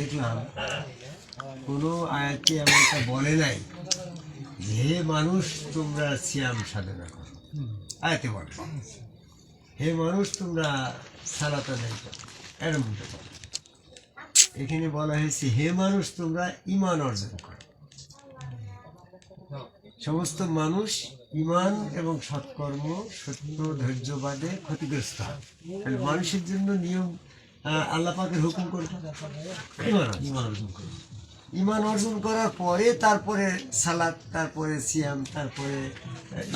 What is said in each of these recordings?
দেখলাম কোনো এমনটা বলে নাই হে মানুষ তোমরা সাধনা করো। আয়াতে বলে। হে মানুষ, তোমরা এখানে বলা হয়েছে, হে মানুষ, তোমরা ইমান অর্জন করো। সমস্ত মানুষ ইমান এবং সৎকর্ম, সত্য, ধৈর্যবাদে ক্ষতিগ্রস্ত হয়। মানুষের জন্য নিয়ম আল্লাহ পাকের হুকুম করবে ইমান অর্জন। ইমান অর্জন ইমান অর্জন করার পরে তারপরে সালাদ তারপরে সিয়াম তারপরে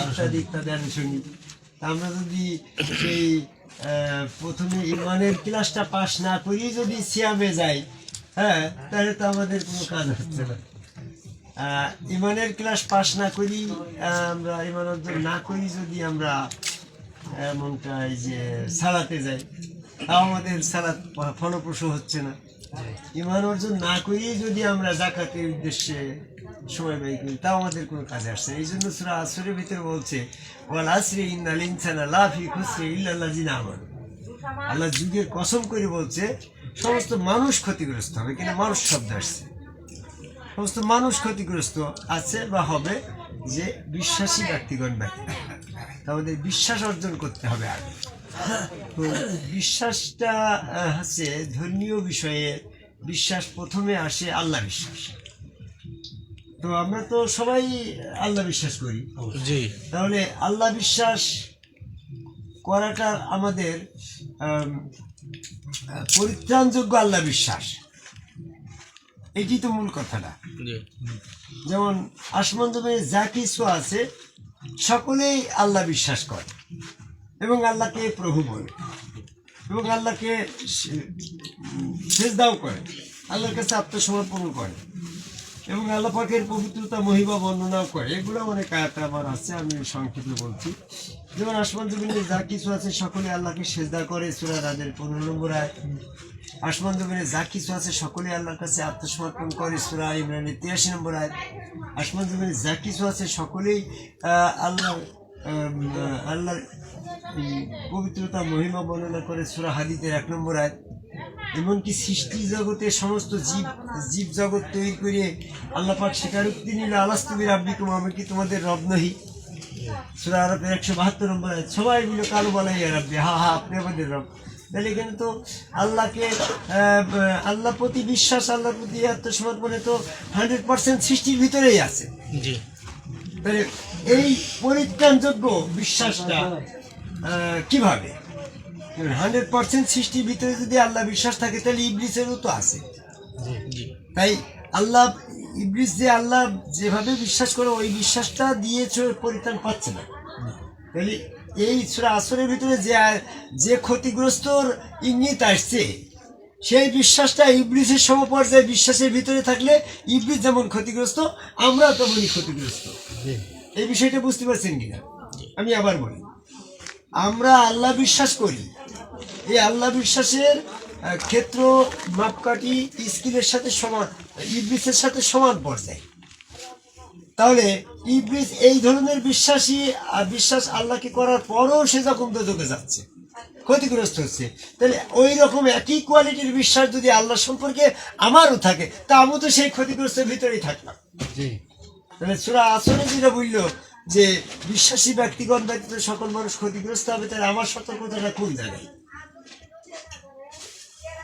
ইত্যাদি ইত্যাদি আনুষঙ্গিক তা আমরা যদি সেই প্রথমে ইমানের ক্লাসটা পাশ না করিয়ে যদি সিয়ামে যাই হ্যাঁ তাহলে তো আমাদের কোনো কাজ হচ্ছে না। ইমানের ক্লাস পাশ না করি আহ, আমরা ইমান অর্জন না করি যদি আমরা এমনটা এই যে সালাতে যাই। আমাদের সালাত ফলপ্রসূ হচ্ছে না। ইমান অর্জন না করিয়ে যদি আমরা জাকাতের উদ্দেশ্যে সময় ব্যয় করি তাও আমাদের কোনো কাজে আসছে। এই জন্য সুরা আসরের ভিতরে বলছে ওয়াল আসরি ইন্নাল ইনসানা লাফি খুসরি ইল্লাল্লাযিনা আমানু। আল্লাহ যুগের কসম করে বলছে সমস্ত মানুষ ক্ষতিগ্রস্ত হবে। কিন্তু মানুষ শব্দ আসছে। সমস্ত মানুষ ক্ষতিগ্রস্ত আছে বা হবে যে বিশ্বাসী ব্যক্তিগণ ব্যক্তি। তা আমাদের বিশ্বাস অর্জন করতে হবে আগে। তো বিশ্বাসটা হচ্ছে ধর্মীয় বিষয়ে বিশ্বাস প্রথমে আসে আল্লাহ বিশ্বাস। তো আমরা তো সবাই আল্লাহ বিশ্বাস করি। তাহলে আল্লাহ বিশ্বাস করাটা আমাদের আম, পরিত্রাণযোগ্য আল্লাহ বিশ্বাস। এটি তো মূল কথাটা। যেমন আসমান জমিনে যা কিছু আছে সকলেই আল্লাহ বিশ্বাস করে। এবং আল্লাহকে প্রভু বলে। এবং আল্লাহকে সেজদাও করে। আল্লাহর কাছে আত্মসমর্পণ করে। এবং আল্লাহ পাকের পবিত্রতা মহিমা বর্ণনাও করে। এগুলো অনেক আয়াত আমার আছে আমি সংক্ষেপে বলছি। যেমন আসমান জমিনে যা কিছু আছে সকলে আল্লাহকে সেজদা করে সুরা রাজের পনেরো নম্বর আয়াত। আসমান জমিনে যা কিছু আছে সকলে আল্লাহর কাছে আত্মসমর্পণ করে সুরা ইমরানের তিরাশি নম্বর আয়াত। আসমান জমিনে যা কিছু আছে সকলেই আহ, আল্লাহ পবিত্রতা, মহিমা বর্ণনা করে সুরা হাদিতের এক নম্বর আয়াত। এমনকি সৃষ্টি জগতে সমস্ত জীব জীব জগৎ তৈরি করে আল্লাহ পাক স্বীকারোক্তি নিল আলাস্তুবির আব্বিকুম আমি কি তোমাদের রব নহি? সুরা আরবের একশো বাহাত্তর নম্বর আয়াত। সবাই মিলে কালো বলাই রাব্বি, হা হা, আপনি আমাদের রব। তাহলে এখানে তো আল্লাহকে আল্লাহ প্রতি বিশ্বাস, আল্লাহর প্রতি আত্মসমর্পণে তো হান্ড্রেড পার্সেন্ট সৃষ্টির ভিতরেই আছে। জি। এই পরিত্রাণযোগ্য বিশ্বাসটা কীভাবে? হান্ড্রেড পার্সেন্ট সৃষ্টির ভিতরে যদি আল্লাহ বিশ্বাস থাকে তাহলে ইবলিসেরও তো আছে। তাই আল্লাহ ইবলিস যে আল্লাহ যেভাবে বিশ্বাস করে ওই বিশ্বাসটা দিয়েছে পরিত্রাণ পাচ্ছে না। তাহলে এই সুরা আসরের ভিতরে যে যে ক্ষতিগ্রস্তর ইঙ্গিত আসছে সেই বিশ্বাসটা ইবলিসের সমপর্যায়ে বিশ্বাসের ভিতরে থাকলে ইবলিস যেমন ক্ষতিগ্রস্ত আমরা তেমনই ক্ষতিগ্রস্ত। এই বিষয়টা বুঝতে পারছেন কিনা? আমি আবার বলি আমরা আল্লাহ বিশ্বাস করি। এই আল্লাহ বিশ্বাসের ক্ষেত্র মাপকাঠি স্কিলের সাথে সমান ইবলিসের সাথে সমান পর্যায়ে। তাহলে ইবলিস এই ধরনের বিশ্বাসী বিশ্বাস আল্লাহকে করার পরও সে যখন দোজকে যাচ্ছে ক্ষতিগ্রস্ত হচ্ছে। তাহলে ওই রকম একই কোয়ালিটির বিশ্বাস যদি আল্লাহ সম্পর্কে আমারও থাকে তা আমি তো সেই ক্ষতিগ্রস্তের ভিতরেই থাকলাম। জি। তাহলে সুরা আসরে যেটা বলল যে বিশ্বাসী ব্যক্তিগণ ব্যতীত সকল মানুষ ক্ষতিগ্রস্ত হবে তাহলে আমার সতর্কতাটা কোন জায়গায়?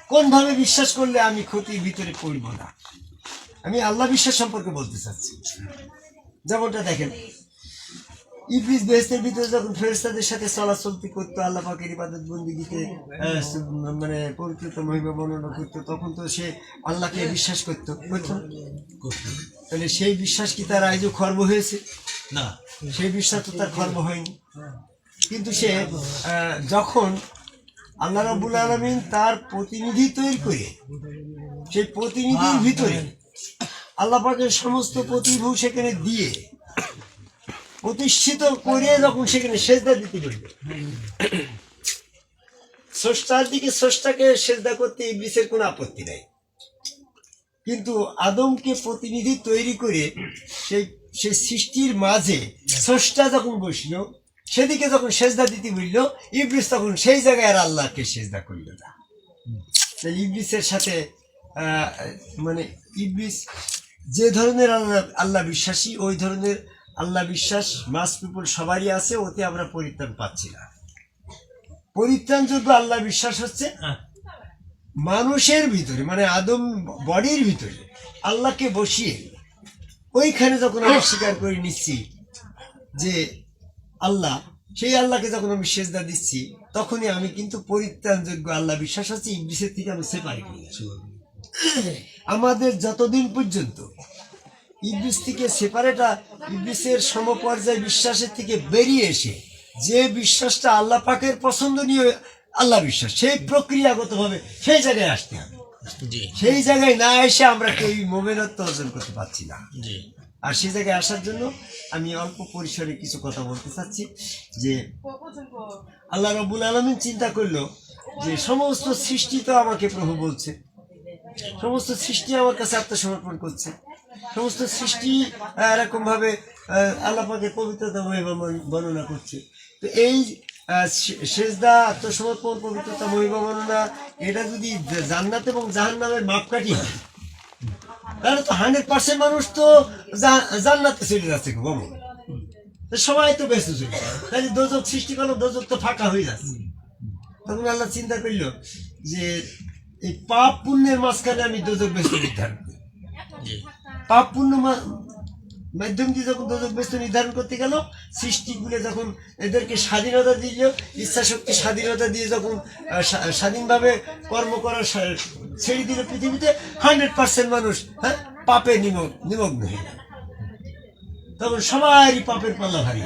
কোনভাবে বিশ্বাস করলে আমি ক্ষতির ভিতরে পড়ব না? আমি আল্লাহ বিশ্বাস সম্পর্কে বলতে চাচ্ছি। যেমনটা দেখেন ইবলিস বেহেস্তের ভিতরে যখন ফেরেস্তাদের সাথে চলাচলতি করতো আল্লাহ পাকের ইবাদত বন্দিগিতে মানে পরিকৃত মহিমা বর্ণনা করতো তখন তো সে আল্লাহকে বিশ্বাস করতো। করতো তাহলে সেই বিশ্বাস কি তার আজও খর্ব হয়েছে? না। সেই বিশ্বাস তো তার খর্ব হয়নি। কিন্তু সে যখন আল্লাহ রাবুল আলমিন তার প্রতিনিধি তৈরি করে সেই প্রতিনিধির ভিতরে আল্লাহ পাকের সমস্ত প্রতিভূ সেখানে দিয়ে প্রতিষ্ঠিত করে যখন সেখানে সেজদা দিতে বলবে স্রষ্টার দিকে স্রষ্টাকে সেজদা করতে ইবলিসের কোনো আপত্তি নাই। কিন্তু আদমকে প্রতিনিধি তৈরি করে সেই সেই সৃষ্টির মাঝে স্রষ্টা যখন বসল, সেদিকে যখন সেজদা দিতে বলল, ইবলিস তখন সেই জায়গায় আর আল্লাহকে সেজদা করল না। তাই ইবলিসের সাথে মানে ইবলিস যে ধরনের আল্লাহ আল্লাহ বিশ্বাসী, ওই ধরনের আল্লাহ বিশ্বাস মাস পিপুল সবারই আছে, ওতে আমরা পরিত্রাণ পাচ্ছি না। পরিত্রাণযোগ্য আল্লাহ বিশ্বাস হচ্ছে মানুষের ভিতরে মানে আদম বডির ভিতরে, আল্লাহকে বসিয়ে, ওইখানে যখন আমি স্বীকার করে নিচ্ছি যে আল্লাহ, সেই আল্লাহকে যখন আমি সেজদা দিচ্ছি, তখনই আমি কিন্তু পরিত্রাণযোগ্য আল্লাহ বিশ্বাস হচ্ছে ইংলিশের থেকে আমি সেপারেট আমাদের যতদিন পর্যন্ত ইবলিস থেকে সেপারেটা ইবলিসের সমপর্যায় বিশ্বাসের থেকে বেরিয়ে এসে যে বিশ্বাসটা আল্লাহ পাকের পছন্দনীয় আল্লাহ বিশ্বাস সেই প্রক্রিয়াগতভাবে সেই জায়গায় আসতে হবে। সেই জায়গায় না এসে আমরা কেউ মোমেনত্ব অর্জন করতে পারছি না। আর সেই জায়গায় আসার জন্য আমি অল্প পরিসরে কিছু কথা বলতে চাচ্ছি যে আল্লাহ রবুল আলমিন চিন্তা করল যে সমস্ত সৃষ্টি তো আমাকে প্রভু বলছে। সমস্ত সৃষ্টি আমার কাছে আত্মসমর্পণ করছে। সমস্ত সৃষ্টি এরকম ভাবে আল্লাপাকে পবিত্রতা মহিমা বর্ণনা করছে। তো এই সেজদা, আত্মসমর্পণ, পবিত্রতা মহিমা বর্ণনা, এটা যদি জান্নাত এবং জাহান্নামের মাপকাঠি হয়, তাহলে তো হান্ড্রেড পার্সেন্ট মানুষ তো জান্নাতে চলে যাচ্ছে গম সবাই তো ব্যস্ত চলে তাহলে দোজক সৃষ্টি করল, দোজক তো ফাঁকা হয়ে যাচ্ছে। তখন আল্লাহ চিন্তা করল যে, এই পাপ পুণ্যের মাঝখানে আমি দোজক ব্যস্ত নির্ধারণ করি জি পাপ পুণ্য মা- মাধ্যম দিয়ে যখন দোজক নির্ধারণ করতে গেল সৃষ্টিগুলো যখন এদেরকে স্বাধীনতা দিল ইচ্ছা শক্তি স্বাধীনতা দিয়ে যখন স্বাধীনভাবে কর্ম করার ছেড়ে দিল পৃথিবীতে হান্ড্রেড পার্সেন্ট মানুষ হ্যাঁ পাপে নিমগ নিমগ্ন হয়ে গেল। তখন সবারই পাপের পাল্লা ভারী।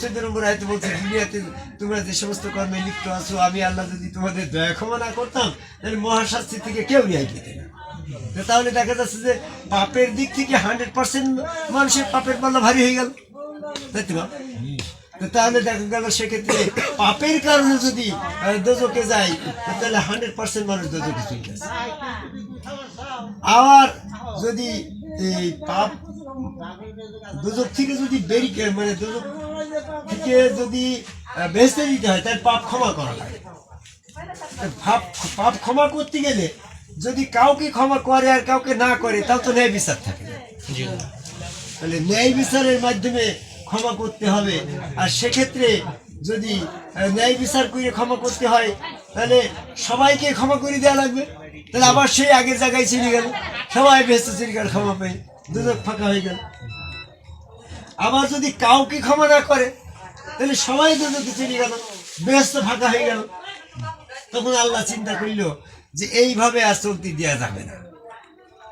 চোদ্দ নম্বর তোমরা যে সমস্ত কর্মে লিপ্ত আছো, আমি আল্লাহ যদি তোমাদের দয়া ক্ষমা না করতাম, তাহলে মহাশাস্তি থেকে কেউ রেহাই পেতে না। তাহলে দেখা যাচ্ছে যে পাপের দিক থেকে হান্ড্রেড পার্সেন্ট মানুষের পাপের পাল্লা ভারী হয়ে গেল। তাহলে দেখা গেল সেক্ষেত্রে পাপের কারণে যদি দোজকে যায় তাহলে হান্ড্রেড পার্সেন্ট মানুষ দোজকে চলে যাচ্ছে আবার যদি এই পাপ দুজক থেকে যদি বেরিয়ে মানে দুজক থেকে যদি বেহেস্তে দিতে হয় তার পাপ ক্ষমা করা লাগে। পাপ পাপ ক্ষমা করতে গেলে যদি কাউকে ক্ষমা করে আর কাউকে না করে তাও তো ন্যায় বিচার থাকে। তাহলে ন্যায় বিচারের মাধ্যমে ক্ষমা করতে হবে। আর সেক্ষেত্রে যদি ন্যায় বিচার করে ক্ষমা করতে হয় তাহলে সবাইকে ক্ষমা করে দেওয়া লাগবে। তাহলে আবার সেই আগের জায়গায় চলে গেল। সবাই ব্যস্ত চলে গেল ক্ষমা পেয়ে। দুদক ফাঁকা হয়ে গেল। আবার যদি কাউকে ক্ষমা না করে তাহলে সবাই দুদকে চলে গেল। ব্যস্ত ফাঁকা হয়ে গেল। তখন আল্লাহ চিন্তা করল যে এইভাবে আর চলতে দেওয়া যাবে না।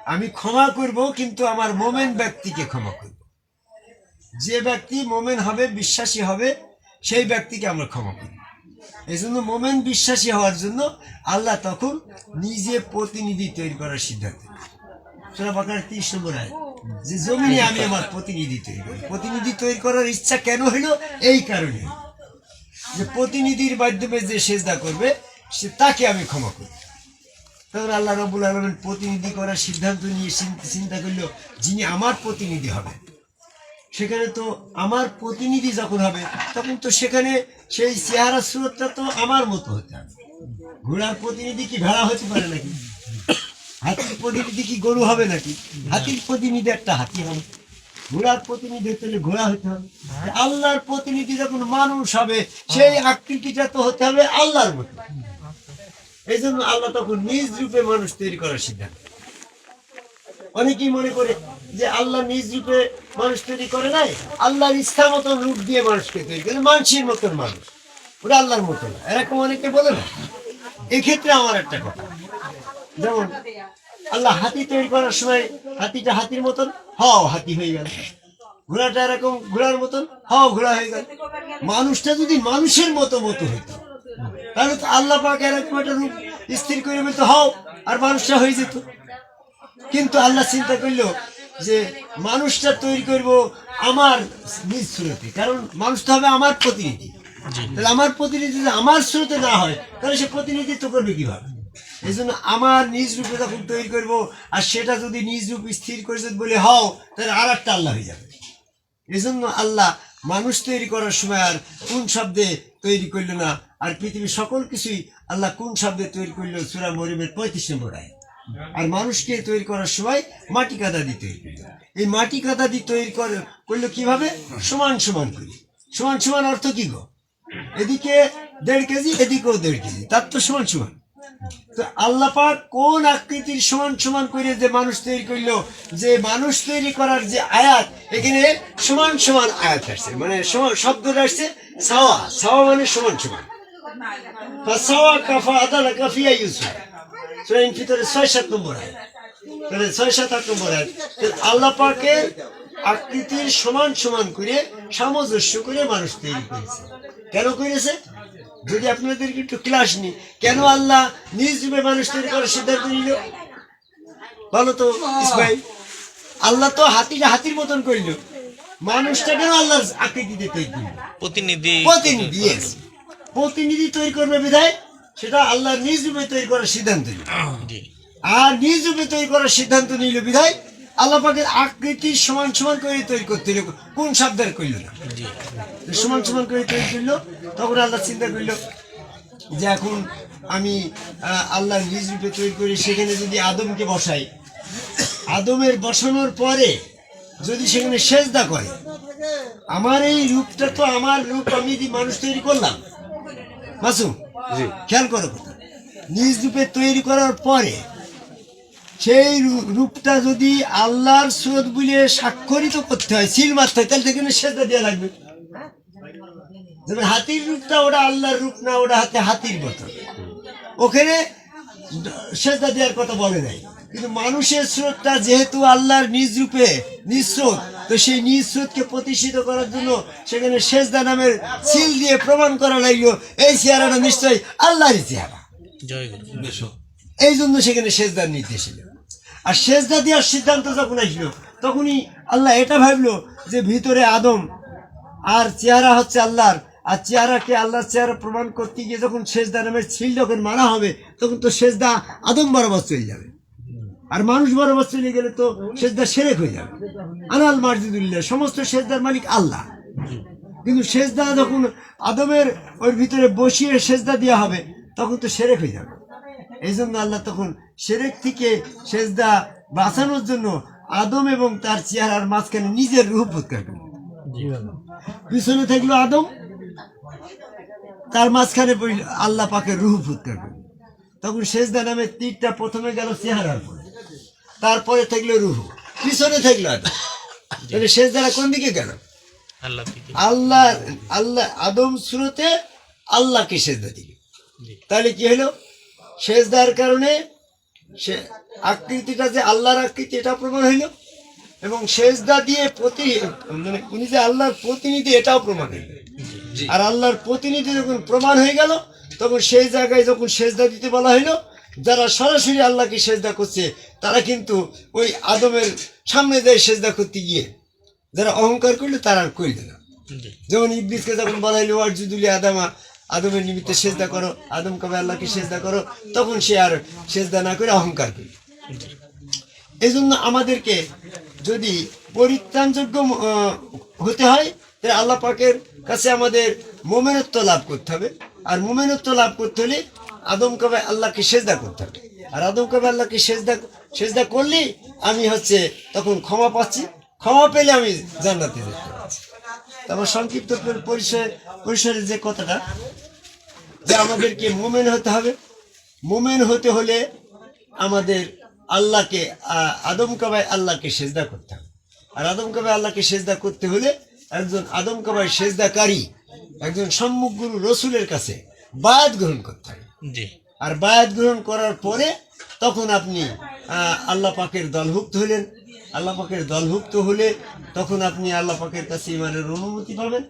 আমি ক্ষমা করব, কিন্তু আমার মোমেন ব্যক্তিকে ক্ষমা করব। যে ব্যক্তি মোমেন হবে, বিশ্বাসী হবে, সেই ব্যক্তিকে আমরা ক্ষমা করব এই জন্য মোমেন বিশ্বাসী হওয়ার জন্য আল্লাহ তখন নিজে প্রতিনিধি তৈরি করার সিদ্ধান্ত। সুরা তিরিশ নম্বর আয় যে জমিনে আমি আমার প্রতিনিধি তৈরি করি। প্রতিনিধি তৈরি করার ইচ্ছা কেন হইল? এই কারণে। যে প্রতিনিধির মাধ্যমে যে সেজদা করবে, সে তাকে আমি ক্ষমা করি। তখন আল্লাহ রবুল আলমেন প্রতিনিধি করার সিদ্ধান্ত নিয়ে চিন- চিন্তা করল, যিনি আমার প্রতিনিধি হবে। সেখানে তো আমার প্রতিনিধি যখন হবে, তখন তো সেখানে সেই চেহারা সুরতটা তো আমার মতো হতে হবে। ঘোড়ার প্রতিনিধি কি ভেড়া হতে পারে নাকি? হাতির প্রতিনিধি কি গরু হবে নাকি? হাতির প্রতিনিধি একটা হাতি হবে। ঘোড়ার প্রতিনিধি হতে হলে ঘোড়া হতে হবে। আল্লাহর প্রতিনিধি যখন মানুষ হবে, সেই আকৃতিটা তো হতে হবে আল্লাহর মতো। এই জন্য আল্লাহ তখন নিজ রূপে মানুষ তৈরি করার সিদ্ধান্ত। অনেকেই মনে করে যে আল্লাহ নিজ রূপে মানুষ তৈরি করে নাই, আল্লাহর ইচ্ছা মতন রূপ দিয়ে মানুষকে তৈরি করে, মানুষের মতন মানুষ। ওটা আল্লাহর মতো না, এরকম অনেকে বলে না। এক্ষেত্রে আমার একটা কথা। যেমন, আল্লাহ হাতি তৈরি করার সময় হাতিটা হাতির মতন, হও হাতি হয়ে গেল। ঘোড়াটা এরকম ঘোড়ার মতন, হও ঘোড়া হয়ে গেল। মানুষটা যদি মানুষের মতো মতো হইতো তাহলে তো আল্লাহ পাক এরকম একটা রূপ। স্থির করে বলতো হও আর মানুষটা হয়ে যেত। কিন্তু আল্লাহ চিন্তা করল যে মানুষটা তৈরি করব আমার নিজ সুরতে। কারণ মানুষ তো হবে আমার প্রতিনিধি। তাহলে আমার প্রতিনিধি যদি আমার স্রোতে না হয় তাহলে সে প্রতিনিধিত্ব করবে কীভাবে? এই জন্য আমার নিজ রূপে যখন তৈরি করব আর সেটা যদি নিজ রূপ স্থির করে যদি বলে হও তাহলে আর একটা আল্লাহ হয়ে যাবে। এই জন্য আল্লাহ মানুষ তৈরি করার সময় আর কোন শব্দে তৈরি করল না আর পৃথিবীর সকল কিছুই আল্লাহ কোন শব্দে তৈরি করল? সুরা মরিমের পঁয়ত্রিশ নম্বর আয় আর মানুষকে তৈরি করার সময় মাটি কাদা দিয়ে তৈরি করল। এই মাটি কাদা দিয়ে তৈরি করে করল কীভাবে? সমান সমান করে। সমান সমান অর্থ কি গো? এদিকে দেড় কেজি, এদিকেও দেড় কেজি। তার তো সমান সমান। তো আল্লাহ পাক কোন আকৃতির সমান সমান করে যে মানুষ তৈরি করল? যে মানুষ তৈরি করার যে আয়াত, এখানে সমান সমান আয়াত আসছে। মানে সমান- শব্দটা আসছে সাওয়া। সাওয়া মানে সমান সমান। ফাসাওয়া কাফা আদালা কাফিয়া ইউসুফ সুরাইন ভিতরে ছয় সাত নম্বর আয়াত ছয় সাত আট নম্বর আয়াত আল্লাহ পাকের আকৃতির সমান সমান করে সামঞ্জস্য করে মানুষ তৈরি করেছে কেন করেছে যদি আপনাদেরকে একটু ক্লাস নিই কেন আল্লাহ নিজ রূপে মানুষ তৈরি করার সিদ্ধান্ত নিল বলো তো ইসমাইল আল্লাহ তো হাতিটা হাতির মতন করল মানুষটা কেন আল্লাহর আকৃতিতে তৈরি প্রতিনিধি প্রতিনিধি. প্রতিনিধি তৈরি করবে বিধায় সেটা আল্লাহ নিজ রূপে তৈরি করার সিদ্ধান্ত নিল। আর নিজ রূপে তৈরি করার সিদ্ধান্ত নিল বিধায় আল্লাহ পাকের আকৃতি সমান সমান করে তৈরি করতে কোন শব্দের করল না? সমান সমান করে তৈরি করল তখন আল্লাহ চিন্তা করল যে এখন আমি আহ, আল্লাহর নিজ রূপে তৈরি করি সেখানে যদি আদমকে বসাই আদমের বসানোর পরে যদি সেখানে সেজদা করে আমার এই রূপটা তো আমার রূপ আমি যদি মানুষ তৈরি করলাম মাসুম খেয়াল করো কথা। নিজ রূপে তৈরি করার পরে সেই রূপটা যদি আল্লাহর সুরত বলে স্বাক্ষরিত করতে হয় সিল মারতে হয় তাহলে সেখানে সেজদা দেওয়া লাগবে। যেমন হাতির রূপটা ওটা আল্লাহর রূপ না ওটা হাতে হাতির মতো। ওখানে সেজদা দেওয়ার কথা বলে নাই। কিন্তু মানুষের স্রোতটা যেহেতু আল্লাহর নিজ রূপে নিজ স্রোত তো সেই নিজ স্রোতকে প্রতিষ্ঠিত করার জন্য সেখানে সেজদা নামের সিল দিয়ে প্রমাণ করা লাগল। এই চেহারাটা নিশ্চয়ই আল্লাহরই চেহারা। এই জন্য সেখানে সেজদার নির্দেশ এলো। আর সেজদা দেওয়ার সিদ্ধান্ত যখন আসলো তখনই আল্লাহ এটা ভাবলো যে ভিতরে আদম আর চেহারা হচ্ছে আল্লাহর। আর চেহারাকে আল্লাহর চেহারা প্রমাণ করতে গিয়ে যখন সেজদা নামের ছিল যখন মারা হবে তখন তো সেজদা আদম বরাবর চলে যাবে। আর মানুষ বরাবর চলে গেলে তো সেজদা সেরেক হয়ে যাবে। আনাল মার্জিদুল্লাহ সমস্ত সেজদার মালিক আল্লাহ। কিন্তু সেজদা যখন আদমের ওর ভিতরে বসিয়ে সেজদা দেওয়া হবে তখন তো সেরেক হয়ে যাবে। এই জন্য আল্লাহ তখন সেরেক থেকে সেজদা বাঁচানোর জন্য আদম এবং তার চেহারার মাঝখানে নিজের রূপ উৎকার করলেন পিছনে থাকল আদম তার মাঝখানে আল্লাহ পাকের রুহ ফুৎকার করল তখন সেজদা নামে তীরটা প্রথমে গেল চেহারার পরে তারপরে থাকল রুহ পিছনে থাকল আদম। তাহলে সেজদারা কোন দিকে গেল? আল্লাহ আল্লাহ আদম সুরতে আল্লাহকে সেজদা দিল। তাহলে কি হলো? সেজদার কারণে সে আকৃতিটা যে আল্লাহর আকৃতি এটা প্রমাণ হইল। এবং সেজদা দিয়ে প্রতি মানে উনি যে আল্লাহর প্রতিনিধি এটাও প্রমাণ হইল। আর আল্লাহর প্রতিনিধি যখন প্রমাণ হয়ে গেল তখন সেই জায়গায় যখন সেজদা দিতে বলা হইল যারা সরাসরি আল্লাহকে সেজদা করছে তারা কিন্তু ওই আদমের সামনে যায় সেজদা করতে গিয়ে যারা অহংকার করল তারা আর করল না। যেমন ইবলিসকে যখন বলা হলো আরজুদুলি আদামা আদমের নিমিত্তে সেজদা করো আদম কবে আল্লাহকে সেজদা করো? তখন সে আর সেজদা না করে অহংকার করে এই জন্য আমাদেরকে যদি পরিত্রাণযোগ্য হতে হয় তাহলে আল্লাহ পাকের কাছে আমাদের মোমেনত্ব লাভ করতে হবে। আর মোমেনত্ব লাভ করতে হলে আদম কবে আল্লাহকে সেজদা করতে হবে? আর আদম কবে আল্লাহকে সেজদা সেজদা করলেই আমি হচ্ছে তখন ক্ষমা পাচ্ছি। ক্ষমা পেলে আমি জান্নাতে যেতে পারছি। তারপর সংক্ষিপ্ত পরিচয় পরিসরে পরিসরের যে কথাটা, যে আমাদেরকে মোমেন হতে হবে। মোমেন হতে হলে আমাদের আল্লাহকে, আ- আদম কাবায় আল্লাহকে সেজদা করতে হবে। আর আদম আল্লাহকে সেজদা করতে হলে একজন আদম কাবায় সেজদাকারী, একজন সম্মুখ গুরু রসুলের কাছে বায়াত গ্রহণ করতে হবে। আর বায়াত গ্রহণ করার পরে তখন আপনি আল্লাহ পাকের দলভুক্ত হলেন আল্লাহ পাকের দলভুক্ত হলে তখন আপনি আল্লাহ পাকের কাছে ইমানের অনুমতি পাবেন।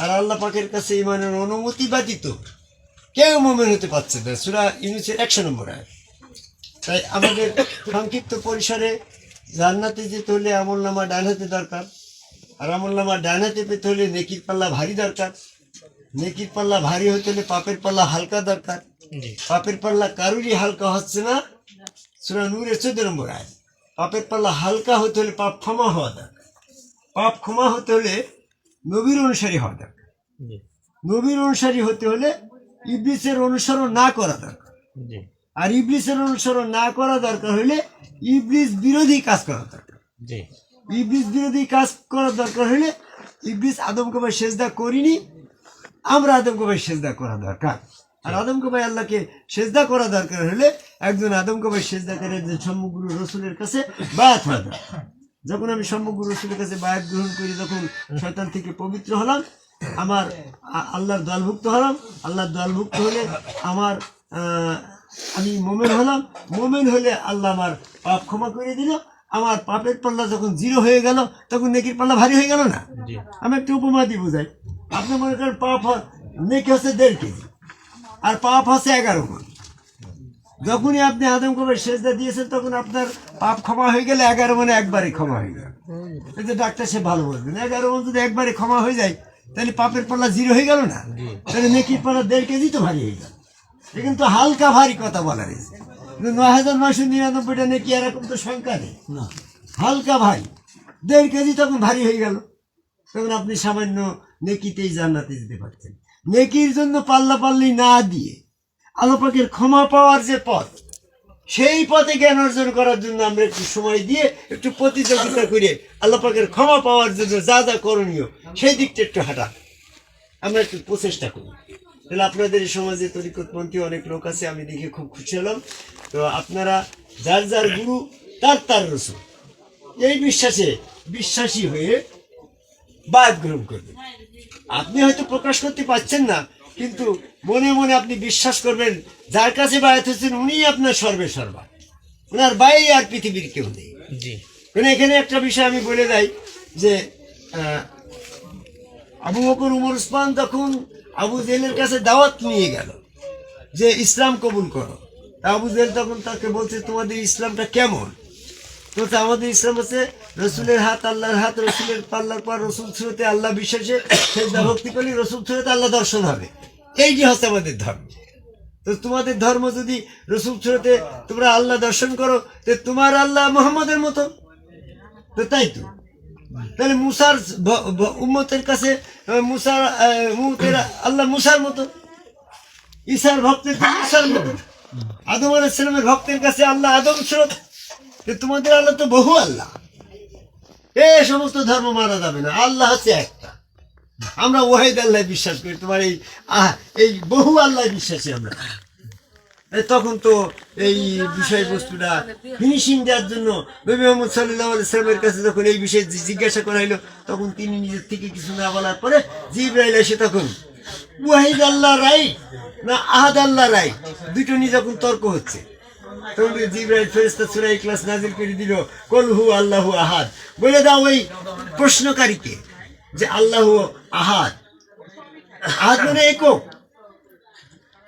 আর আল্লাহ পাকের কাছে ইমানের অনুমতি ব্যতীত কেউ মোমেন হতে পারছে না। সুরা ইউনিসের একশো নম্বর আয় তাই আমাদের সংক্ষিপ্ত পরিসরে জান্নাতে যেতে হলে আমল নামা ডান হাতে দরকার। আর আমল নামা ডান হাতে পেতে হলে নেকির পাল্লা ভারী দরকার। নেকির পাল্লা ভারী হতে হলে পাপের পাল্লা হালকা দরকার। পাপের পাল্লা কারুরই হালকা হচ্ছে না? সুরা নূরের চোদ্দ নম্বর আয় পাপের পাল্লা হালকা হতে হলে পাপ ক্ষমা হওয়া দরকার। পাপ ক্ষমা হতে হলে নবীর অনুসারী হওয়া দরকার। নবীর অনুসারী হতে হলে ইবলিসের অনুসরণ না করা দরকার। আর ইবলিসের অনুসরণ না করা দরকার হলে ইবলিস বিরোধী কাজ করা দরকার। জি। ইবলিস বিরোধী কাজ করা দরকার হলে ইবলিস আদমকে ভাই সেজদা করিনি আমরা আদমকে ভাই সেজদা করা দরকার। আর আদমকে ভাই আল্লাহকে সেজদা করা দরকার হলে একজন আদমকে ভাই সেজদা করে একজন সম্মুগুরু রসুলের কাছে বায়াত হওয়া দরকার। যখন আমি সম্মুগুরু রসুলের কাছে বায়াত গ্রহণ করি তখন শয়তান থেকে পবিত্র হলাম আমার আল্লাহর দলভুক্ত হলাম আল্লাহর দলভুক্ত হলে আমার আমি মোমেন হলাম মোমেন হলে আল্লাহ আমার পাপ ক্ষমা করে দিল আমার পাপের পাল্লা যখন জিরো হয়ে গেল তখন নেকির পাল্লা ভারী হয়ে গেল না? আমি একটা উপমা দিয়ে বুঝাই। আপনি মনে করেন পাপ নেকি হচ্ছে দেড় কেজি। আর পাপ হচ্ছে এগারো মন যখনই আপনি আদম কবে সেজদা দিয়েছেন তখন আপনার পাপ ক্ষমা হয়ে গেলে এগারো মনে একবারে ক্ষমা হয়ে গেল এই যে ডাক্তার সে ভালো বলবেন এগারো মন যদি একবারে ক্ষমা হয়ে যায় তাহলে পাপের পাল্লা জিরো হয়ে গেল না? তাহলে নেকির পাল্লা দেড় কেজি তো ভারী হয়ে গেল। এ কিন্তু হালকা ভারী কথা বলা রয়েছে কিন্তু নয় হাজার নয়শো নিরানব্বইটা নেকি এরকম তো সংখ্যা নেই। হালকা ভারী। দেড় কেজি তখন ভারী হয়ে গেল। তখন আপনি সামান্য নেকিতেই জান্নাতে যেতে পারছেন নেকির জন্য পাল্লা পাল্লি না দিয়ে আলোপাকের ক্ষমা পাওয়ার যে পথ, সেই পথে জ্ঞান অর্জন করার জন্য আমরা একটু সময় দিয়ে একটু প্রতিযোগিতা করে আল্লাপাকের ক্ষমা পাওয়ার জন্য যা যা করণীয় সেই দিকটা একটু হাঁটা। আমরা একটু প্রচেষ্টা করি। তাহলে আপনাদের এই সমাজে তরিকতপন্থী অনেক লোক আছে, আমি দেখে খুব খুশি হলাম। তো আপনারা যার যার গুরু, তার তার রসুল। এই বিশ্বাসে, বিশ্বাসী হয়ে বাদ গ্রহণ করবেন। আপনি হয়তো প্রকাশ করতে পারছেন না কিন্তু মনে মনে আপনি বিশ্বাস করবেন যার কাছে বায়াত হচ্ছেন উনিই আপনার সর্বে সর্বা ওনার বাইরে আর পৃথিবীর কেউ নেই। জি। মানে এখানে একটা বিষয় আমি বলে দেই যে আবু বকর উমর উসমান তখন আবু জেলের কাছে দাওয়াত নিয়ে গেল যে ইসলাম কবুল করো। আবু জেল তখন তাকে বলছে তোমাদের ইসলামটা কেমন? তো আমাদের ইসলাম আছে রসুলের হাত, আল্লাহর হাত, রসুলের পাল্লার পর রসুল ছুঁতে আল্লাহ বিশ্বাসে সেজদা ভক্তি করলে রসুল ছুঁতে আল্লাহ দর্শন হবে। এই যে হচ্ছে আমাদের ধর্ম। তো তোমাদের ধর্ম যদি রসুল ছুঁতে তোমরা আল্লাহ দর্শন করো, তো তোমার আল্লাহ মোহাম্মদের মতো। তো তাই তো? তাহলে মুসার উম্মতের কাছে মুসার আল্লাহ মুসার মতো। ঈশার ভক্তের ঈশার মতো। আদম আলাইসালামের ভক্তের কাছে আল্লাহ আদম স্রোত। তোমাদের আল্লাহ তো বহু আল্লাহ। এ সমস্ত ধর্ম মানা যাবে না। আল্লাহ হচ্ছে একটা। আমরা ওয়াহিদ আল্লাহ বিশ্বাস করি। তোমার এই এই বহু আল্লাহ বিশ্বাসী আমরা। তখন তো এই বিষয়বস্তুটা ফিনিশিং দেওয়ার জন্য নবী মোহাম্মদ সাল্লাহ সাল্লামের কাছে যখন এই বিষয়ে জিজ্ঞাসা করা হলো তখন তিনি নিজের থেকে কিছু না বলার পরে জিব্রাইল এসে তখন, ওয়াহিদ আল্লাহ রাই না আহাদ আল্লাহ রাই দুটো নিয়ে যখন তর্ক হচ্ছে। তখন জিব্রাইল ফেরেস্তা সুরাই ক্লাস নাজিল করে দিল কলহু আল্লাহু আহাদ। বলে দাও ওই প্রশ্নকারীকে যে আল্লাহ আহাদ। আহাদ মানে একক।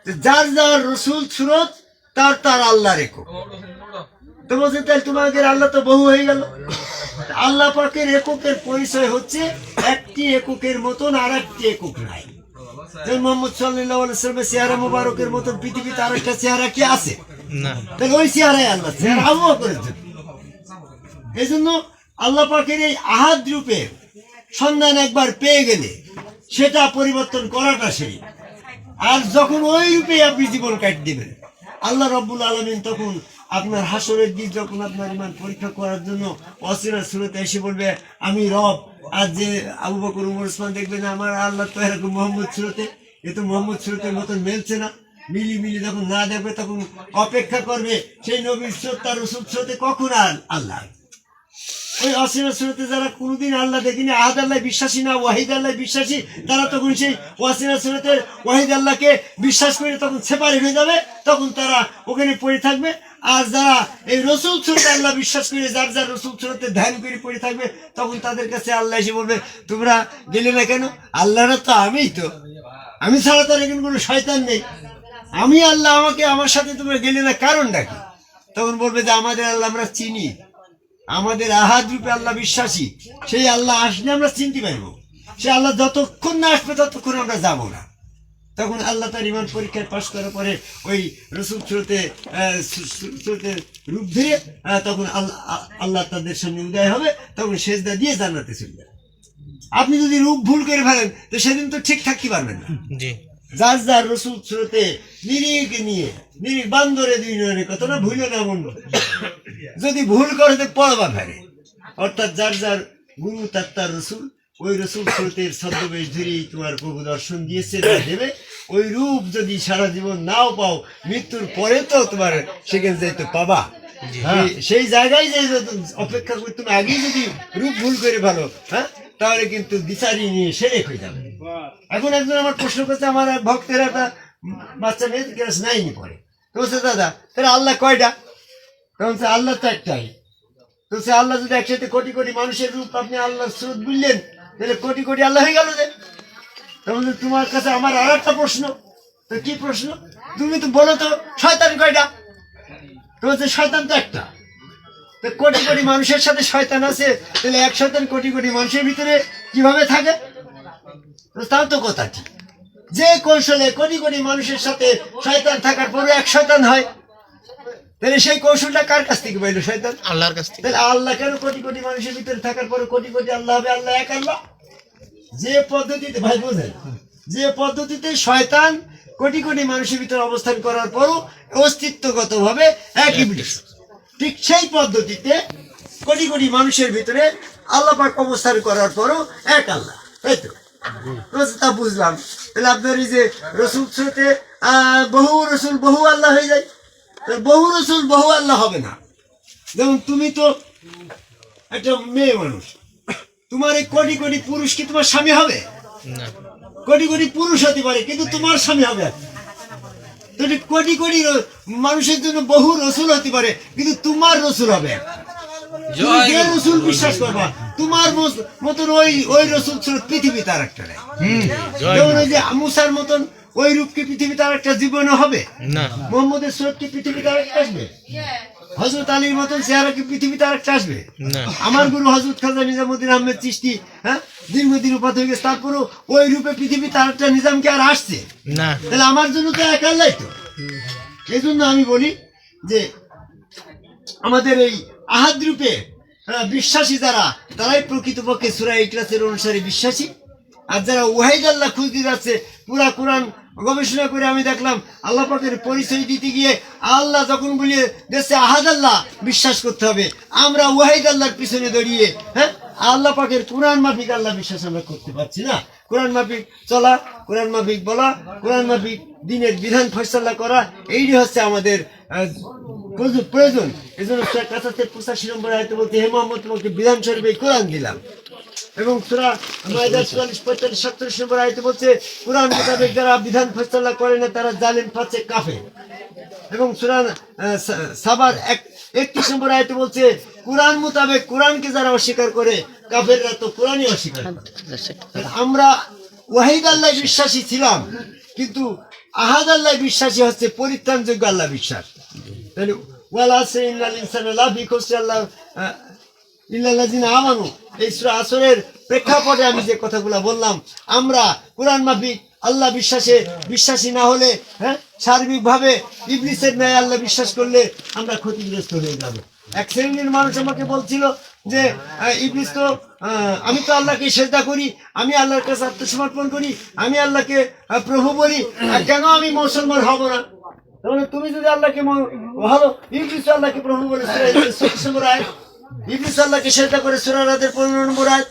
যার যার রসুল সুরত, তার তার আল্লাহর একক। তো বলছে, তাহলে তোমাদের আল্লাহ তো বহু হয়ে গেল। আল্লাহ পাকের এককের পরিচয় হচ্ছে একটি এককের মতন আর একটি একক নাই। মোহাম্মদ সাল্লাহ সাল্লামের চেহারা মুবারকের মতন পৃথিবীতে আর একটা চেহারা কি আছে? না। ওই চেহারাই আল্লাহ, চেহারা আবহাওয়া এই জন্য আল্লাহ পাকের এই আহাদ রূপে সন্ধান একবার পেয়ে গেলে সেটা পরিবর্তন করাটা সেই। আর যখন ওই রূপে আপনি জীবন কাট দিবেন, আল্লাহ রব্বুল আলমিন তখন আপনার হাসরের দিক যখন আপনার ইমান পরীক্ষা করার জন্য অসিরা সুরতে এসে বলবে, আমি রব। আর যে আবু বকর, উমর, ওসমান দেখবেন আমার আল্লাহ তো এরকম মোহাম্মদ সুরতে, এ তো মোহাম্মদ সুরতের মতন মেলছে না। মিলি মিলি যখন না দেখবে তখন অপেক্ষা করবে, সেই নবীর স্রোত তার রসুল স্রোতে কখন আর আল্লাহ? ওই অসীম সুরতে যারা কোনোদিন আল্লাহ দেখিনি, আহাদ আল্লাহ বিশ্বাসী না, ওয়াহিদ আল্লাহ বিশ্বাসী, তারা তখন সেই ওয়াসিনা সুরতের ওয়াহিদ আল্লাহকে বিশ্বাস করে তখন সেপারেট হয়ে যাবে, তখন তারা ওখানে পড়ে থাকবে। আর যারা এই রসুল সুরতে আল্লাহ বিশ্বাস করে, যার যার রসুল সুরতে ধ্যান করে পড়ে থাকবে, তখন তাদের কাছে আল্লাহ এসে বলবে, তোমরা গেলে না কেন? আল্লাহরা তো আমিই তো। আমি ছাড়া তার এখানে কোনো শয়তান নেই। আমি আল্লাহ আমাকে আমার সাথে তোমরা গেলে না কারণ ডাকি তখন বলবে যে আমাদের আল্লাহ আমরা চিনি। আমাদের আহাদ রূপে আল্লাহ বিশ্বাসী। সেই আল্লাহ আসলে আমরা চিনতে পারব। সে আল্লাহ যতক্ষণ না আসবে, ততক্ষণ আমরা যাব না। তখন আল্লাহ তার ইমান পরীক্ষায় পাশ করার পরে ওই রসুল স্রোতে স্রোতে রূপ ধরে তখন আল্লাহ আল্লাহ তাদের সামনে উদয় হবে। তখন সেজদা দিয়ে জান্নাতে চলে যাবে। আপনি যদি রূপ ভুল করে ফেলেন, তো সেদিন তো ঠিক থাকতে পারবেন না। যার যার রসুল স্রোতে নিরিখ নিয়ে নিরিখ বান্দরে দুই নয়নের কথা না ভুলে না বন্ধু যদি ভুল করে তো পড়বা ফেরে অর্থাৎ যার যার গুরু তার তার রসুল ওই রসুল স্রোতের ছদ্মবেশ ধরেই তোমার প্রভু দর্শন দিয়েছে যা দেবে। ওই রূপ যদি সারা জীবন নাও পাও মৃত্যুর পরে তো তোমার সেখানে যাইতে পাবা। সেই- সেই জায়গায় যে অপেক্ষা করে তুমি আগেই যদি রূপ ভুল করে ভালো হ্যাঁ? তাহলে কিন্তু বিচারি নিয়ে সেরে হয়ে যাবে। এখন একজন আমার প্রশ্ন করছে আমার ভক্তের একটা বাচ্চা মেয়ে ক্লাস নাইনি পড়ে তো বলছে দাদা তাহলে আল্লাহ কয়টা? তখন আল্লাহ তো একটাই। তো সে আল্লাহ যদি একসাথে কোটি কোটি মানুষের রূপ আপনি আল্লাহর স্রোত বুঝলেন তাহলে কোটি কোটি আল্লাহ হয়ে গেল যে তখন তোমার কাছে আমার আর একটা প্রশ্ন। তো কি প্রশ্ন? তুমি তো বলো তো শয়তান কয়টা? তো বলছে শয়তান তো একটা। কোটি কোটি মানুষের সাথে শয়তান আছে তাহলে এক শয়তান কোটি কোটি মানুষের ভিতরে কীভাবে থাকে? তাও তো কথা ঠিক। যে কৌশলে কোটি কোটি মানুষের সাথে শয়তান থাকার পরে এক শয়তান হয় তাহলে সেই কৌশলটা কার কাছ থেকে পাইলো শয়তান? আল্লাহর কাছ থেকে। তাহলে আল্লাহ কেন কোটি কোটি মানুষের ভিতরে থাকার পরে কোটি কোটি আল্লাহ হবে আল্লাহ এক আল্লাহ? যে পদ্ধতিতে ভাই বোঝেন যে পদ্ধতিতে শয়তান কোটি কোটি মানুষের ভিতরে অবস্থান করার পরও অস্তিত্বগত ভাবে এক ইবলিশ ঠিক সেই পদ্ধতিতে কোটি কোটি মানুষের ভিতরে আল্লাহ পাক অবস্থান করার পরও এক আল্লাহ তাই তো? তো বুঝলাম। তাহলে আপনার এই যে রসুল স্রোতে বহু রসুল বহু আল্লাহ হয়ে যায়। বহু রসুল বহু আল্লাহ হবে না। যেমন তুমি তো একটা মেয়ে মানুষ। তোমার এই কোটি কোটি পুরুষ কি তোমার স্বামী হবে? কোটি কোটি পুরুষ হতে পারে কিন্তু তোমার স্বামী হবে। তুমি কোটি কোটি মানুষের জন্য বহু রসুল হতে পারে কিন্তু তোমার রসুল হবে। যে রসুল বিশ্বাস করবা তোমার মতন ওই ওই রসুল ছিল পৃথিবী তার একটা নেই। যেমন ওই যে মুসার মতন ওই রূপ কি পৃথিবী তার একটা জীবনে হবে? না। মোহাম্মদের সুরত কি পৃথিবীতে আরেকটা আসবে? হজরত আলীর মতন চেহারা কি পৃথিবীতে আরেকটা আসবে? আমার গুরু হজরত খাজা নিজামুদ্দিন আহমেদ চিস্তি হ্যাঁ? দীর্ঘদিন উপাত হয়ে গেছে তারপরও ওই রূপে পৃথিবীতে আরেকটা নিজাম কি আর আসছে? না। তাহলে আমার জন্য তো এক আল্লাহ তো। এই জন্য আমি বলি যে আমাদের এই আহাদ রূপে আহ, বিশ্বাসী যারা তারাই প্রকৃতপক্ষে সুরা ইকলাসের অনুসারে বিশ্বাসী। আর যারা ওয়াহিদ আল্লাহ খুঁজতে যাচ্ছে পুরা কোরআন গবেষণা করে আমি দেখলাম আল্লাহ পাকের পরিচয় দিতে গিয়ে আল্লাহ যখন বলিয়ে দেশে আহাদ আল্লাহ, বিশ্বাস করতে হবে। আমরা ওয়াহিদ আল্লাহর পিছনে দাঁড়িয়ে হ্যাঁ? আল্লাহ পাকের কোরআন মাফিক আল্লাহ বিশ্বাস আমরা করতে পারছি না। কোরআন মাফিক চলা, কোরআন মাফিক বলা, কোরআন মাফিক দিনের বিধান ফয়সাল্লা করা, এইটি হচ্ছে আমাদের আহ, প্রয়োজন- এই জন্য কাছাতে পঁচাশি নম্বর আয়তে বলতে হে মোহাম্মদ তোমাকে বিধান স্বরূপে কোরআন দিলাম। এবং সুরা মাইদা চুয়াল্লিশ পঁয়তাল্লিশ সাতচল্লিশ নম্বর আয়তে বলছে কোরআন মোতাবেক যারা বিধান ফয়সাল্লা করে না তারা জালেম ফাঁচে কাফে এবং সুরা আহ, সাবার এক একত্রিশ নম্বর আয়তে বলছে কোরআন মোতাবেক কোরআনকে যারা অস্বীকার করে কাফেররা তো কোরআনই অস্বীকার আমরা ওয়াহিদ আল্লাহ বিশ্বাসী ছিলাম কিন্তু আহাদ আল্লাহ বিশ্বাসী হচ্ছে পরিত্রাণযোগ্য আল্লাহ বিশ্বাস। তাহলে ওয়াল আসে ইন্নাল ইনসানা লাফি খুশি আল্লাহ ইল্লাল্লাযিনা আমানু এই সূরা আসরের প্রেক্ষাপটে আমি যে কথাগুলো বললাম, আমরা কোরআন মাফিক, আল্লাহ বিশ্বাসে, বিশ্বাসী না হলে হ্যাঁ সার্বিকভাবে ইবলিসের ন্যায় আল্লাহ বিশ্বাস করলে আমরা ক্ষতিগ্রস্ত হয়ে যাব। এক শ্রেণির মানুষ আমাকে বলছিল যে ইবলিস তো আমি তো আল্লাহকে শ্রদ্ধা করি, আমি আল্লাহর কাছে আত্মসমর্পণ করি, আমি আল্লাহকে প্রভু বলি কেন আমি মুসলমান হব না? তুমি যদি আল্লাহকে ভালো ইবলিস আল্লাহকে প্রভু বলে সুরায় ইবলিস আল্লাহকে সেটা করে সুরারাদের পনেরো নম্বর আয়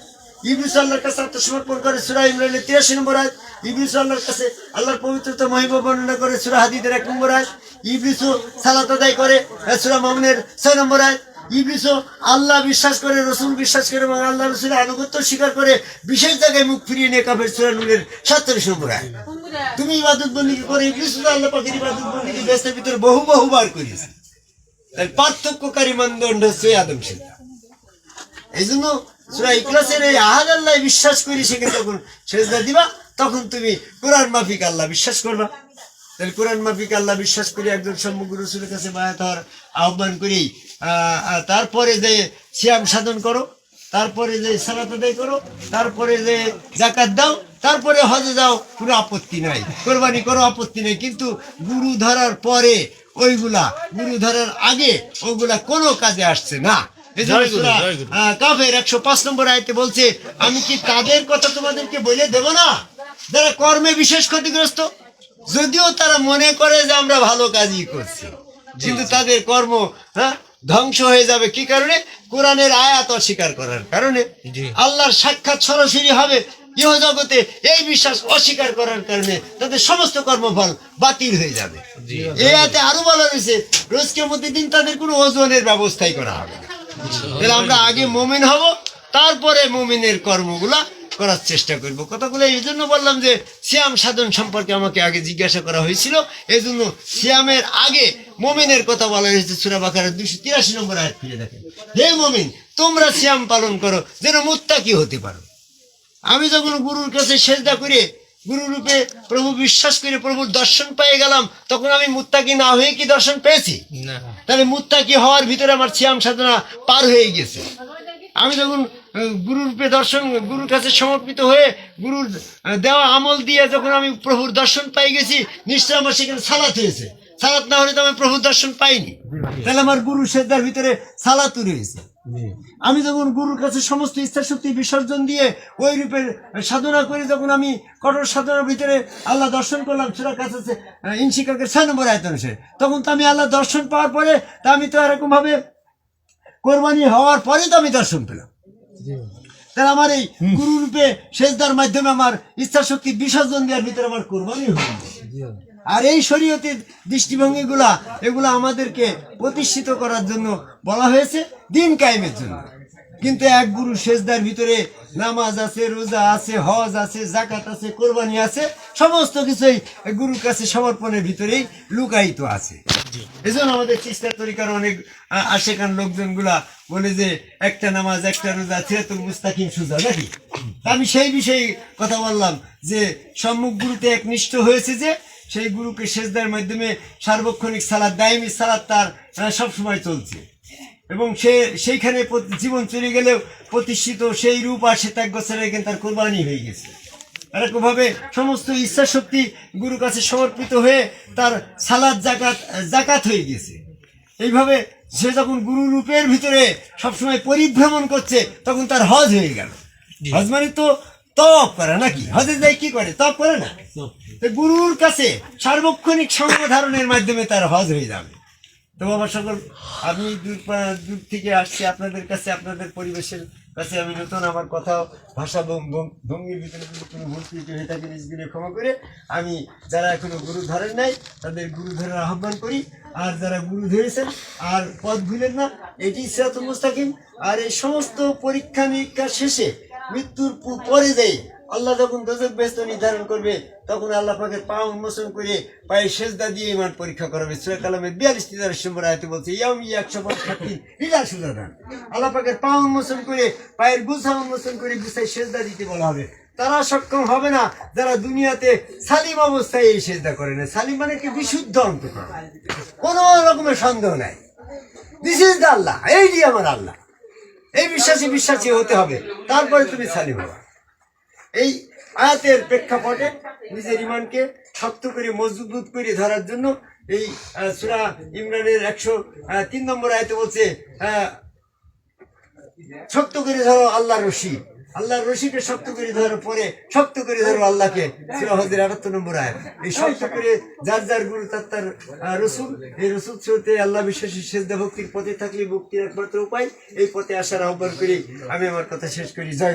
ইবলিস আল্লাহর কাছে আত্মসমর্পণ করে সুরা ইমরানের তিরাশি নম্বর আয় ইবলিস আল্লাহর কাছে আল্লাহর পবিত্রতা মহিমা বর্ণনা করে সুরা হাদিদের এক নম্বর আয় ইবলিসও সালাত আদায় করে আহ, সুরা মামুনের ছয় নম্বর আয় ইবলিসও আল্লাহ বিশ্বাস করে, রসুল বিশ্বাস করে, এবং আল্লাহ রসুলের আনুগত্য স্বীকার করে বিশেষ জায়গায় মুখ ফিরিয়ে নিয়ে কাফের সুরা নুনের সাতচল্লিশ নম্বর আয় তুমি ইবাদত বন্দী করে, ইবলিস আল্লাহ পাখির ইবাদত বন্দী ব্যস্তের ভিতরে বহু বহু বার করিয়েছে। তাই পার্থক্যকারী মানদণ্ড হচ্ছে আদম সিদ্ধা এই জন্য সুরা ইকলাসের এই আহাদ আল্লাহ বিশ্বাস করি, সেখানে যখন সেজদা দিবা, তখন তুমি কোরআন মাফিক আল্লাহ বিশ্বাস করবা। তাহলে কোরআন মাফিক আল্লাহ বিশ্বাস করি একজন সম্মুখ রসুলের কাছে বায়াত হওয়ার আহ্বান করি। তারপরে যে সিয়াম সাধন করো তারপরে যে সালাত আদায় করো তারপরে যে জাকাত দাও তারপরে হজে যাও কোনো আপত্তি নাই। কোরবানি করো আপত্তি নাই। কিন্তু গুরু ধরার পরে ওইগুলা গুরু ধরার আগে ওগুলা কোনো কাজে আসছে না। কাফের একশো পাঁচ নম্বর আয়তে বলছে আমি কি তাদের কথা তোমাদেরকে বলে দেব না? যারা কর্মে বিশেষ ক্ষতিগ্রস্ত যদিও তারা মনে করে যে আমরা ভালো কাজই করছি কিন্তু তাদের কর্ম হ্যাঁ ধ্বংস হয়ে যাবে। কি কারণে? কোরআনের আয়াত অস্বীকার করার কারণে। আল্লাহর সাক্ষাৎ সরাসরি হবে ইহ জগতে এই বিশ্বাস অস্বীকার করার কারণে তাদের সমস্ত কর্মফল বাতিল হয়ে যাবে। এই আয়াতে আরও বলা রয়েছে রোজকে মধ্যে দিন তাদের কোনো ওজনের ব্যবস্থাই করা হবে না। তাহলে আমরা আগে মুমিন হব তারপরে মুমিনের কর্মগুলা করার চেষ্টা করব। কথাগুলো এই জন্য বললাম যে সিয়াম সাধন সম্পর্কে আমাকে আগে জিজ্ঞাসা করা হয়েছিল। এই জন্য সিয়ামের আগে মুমিনের কথা বলা হয়েছে সুরা বাকারের দুশো তিরাশি নম্বর আয়াত ফিরে দেখেন। হে মুমিন তোমরা সিয়াম পালন করো যেন মুত্তাকি হতে পারো। আমি যখন গুরুর কাছে সেজদা করে গুরু রূপে প্রভু বিশ্বাস করে প্রভুর দর্শন পেয়ে গেলাম তখন আমি মুত্তাকি না হয়ে কি দর্শন পেয়েছি? তাহলে মুত্তাকি হওয়ার ভিতরে আমার সিয়াম সাধনা পার হয়ে গেছে। আমি যখন গুরুরূপে দর্শন, গুরুর কাছে সমর্পিত হয়ে গুরুর দেওয়া আমল দিয়ে যখন আমি প্রভুর দর্শন পাই গেছি, নিশ্চয় আমার সেখানে সালাত হয়েছে। সালাত না হলে তো আমি প্রভুর দর্শন পাইনি। তাহলে আমার গুরু সেদ্ধার ভিতরে সালাতু রয়েছে। আমি যখন গুরুর কাছে সমস্ত ইচ্ছা শক্তি বিসর্জন দিয়ে ওই রূপে সাধনা করে যখন আমি কঠোর সাধনার ভিতরে আল্লাহ দর্শন করলাম, সেটা কাছে ইনশিকাকের ছয় নম্বর আয়তন অনুসারে তখন তো আমি আল্লাহ দর্শন পাওয়ার পরে, তা আমি তো এরকম ভাবে কোরবানি হওয়ার পরেই তো আমি দর্শন পেলাম। তাহলে আমার এই গুরুরূপে সেজদার মাধ্যমে আমার ইচ্ছা শক্তি বিসর্জন দেওয়ার ভিতরে আমার কোরবানি হয়ে গেল। আর এই শরীয়তের দৃষ্টিভঙ্গিগুলা এগুলো আমাদেরকে প্রতিষ্ঠিত করার জন্য বলা হয়েছে দিন কায়েমের জন্য। কিন্তু এক গুরু সেজদার ভিতরে নামাজ আছে রোজা আছে হজ আছে জাকাত আছে কোরবানি আছে সমস্ত কিছুই গুরুর কাছে সমর্পণের ভিতরেই লুকায়িত আছে। এই জন্য আমাদের চেষ্টা তরিকার অনেক আশেখান লোকজনগুলা বলে যে একটা নামাজ একটা রোজা ছিয়াত্তর মুস্তাকিম সুজা নাকি? আমি সেই বিষয়ে কথা বললাম যে সম্মুখ গুরুতে একনিষ্ঠ হয়েছে যে সেই গুরুকে সেজদার মাধ্যমে সার্বক্ষণিক সালাদ দায়মি সালাদ তার সবসময় চলছে। এবং সে সেইখানে জীবন চলে গেলেও প্রতিষ্ঠিত সেই রূপ আর সে ত্যাগ গোছারে কিন্তু তার কোরবানি হয়ে গেছে। এরকমভাবে সমস্ত ইচ্ছা শক্তি গুরু কাছে সমর্পিত হয়ে তার সালাদ জাকাত জাকাত হয়ে গেছে। এইভাবে সে যখন গুরু রূপের ভিতরে সবসময় পরিভ্রমণ করছে তখন তার হজ হয়ে গেল। হজ মানে তো তপ করে নাকি? হজে যাই কি করে? তপ করে না? গুরুর কাছে সার্বক্ষণিক সঙ্গ ধারণের মাধ্যমে তার হজ হয়ে যাবে। তো বাবা সকল আমি দূর দূর থেকে আসছি আপনাদের কাছে, আপনাদের পরিবেশের কাছে আমি নতুন আমার কথা, ভাষা ভঙ্গ- ভঙ্গ- ভঙ্গির ভিতরে যদি কোনো ভুল ত্রুটি হয়ে থাকে নিজগুলো ক্ষমা করে। আমি যারা এখনও গুরু ধরেন নাই, তাদের গুরু ধরার আহ্বান করি। আর যারা গুরু ধরেছেন, আর পথ ভুলেন না, এটি সিরাতুল মুস্তাকিম। আর এই সমস্ত পরীক্ষা নিরীক্ষা শেষে মৃত্যুর পরে দেয় আল্লাহ যখন দোজক ব্যস্ত নির্ধারণ করবে, তখন আল্লাহ পাকের পা উন্মোচন করে পায়ে সেজদা দিয়ে ইমান পরীক্ষা করাবে। সুরা কালামের বিয়াল্লিশ তিরাশ নম্বর আয়তে বলছে ইয়াম ইয়া একশো পঁয়ষট্টি লীলা সুজাদান আল্লাহ পাকের পা উন্মোচন করে, পায়ের গুছা উন্মোচন করে গুছায় সেজদা দিতে বলা হবে। তারা সক্ষম হবে না যারা দুনিয়াতে সালিম অবস্থায় এই সেজদা করে না। সালিম মানে কি? বিশুদ্ধ অন্তকরণ কোনো রকমের সন্দেহ নাই। This is the Allah. এই আমার আল্লাহ। এই বিশ্বাসী বিশ্বাসী হতে হবে। তারপরে তুমি সালিম হবা। এই আয়াতের প্রেক্ষাপটে নিজের ইমানকে শক্ত করে, মজবুত করে ধরার জন্য এই সূরা ইমরানের একশো তিন নম্বর আয়াতে বলছে শক্ত করে ধরো আল্লাহ রশি। আল্লাহর রশিকে শক্ত করে ধরার পরে শক্ত করে ধরো আল্লাহকে। সূরা হজের আটাত্তর নম্বর আয়াত। এই শক্ত করে যার যার গুরু তার তার রসুল। এই রসুল স্রোতে আল্লাহ বিশ্বাসী সেজদা ভক্তির পথে থাকলে মুক্তির একমাত্র উপায়। এই পথে আসার আহ্বান করি। আমি আমার কথা শেষ করি। জয়।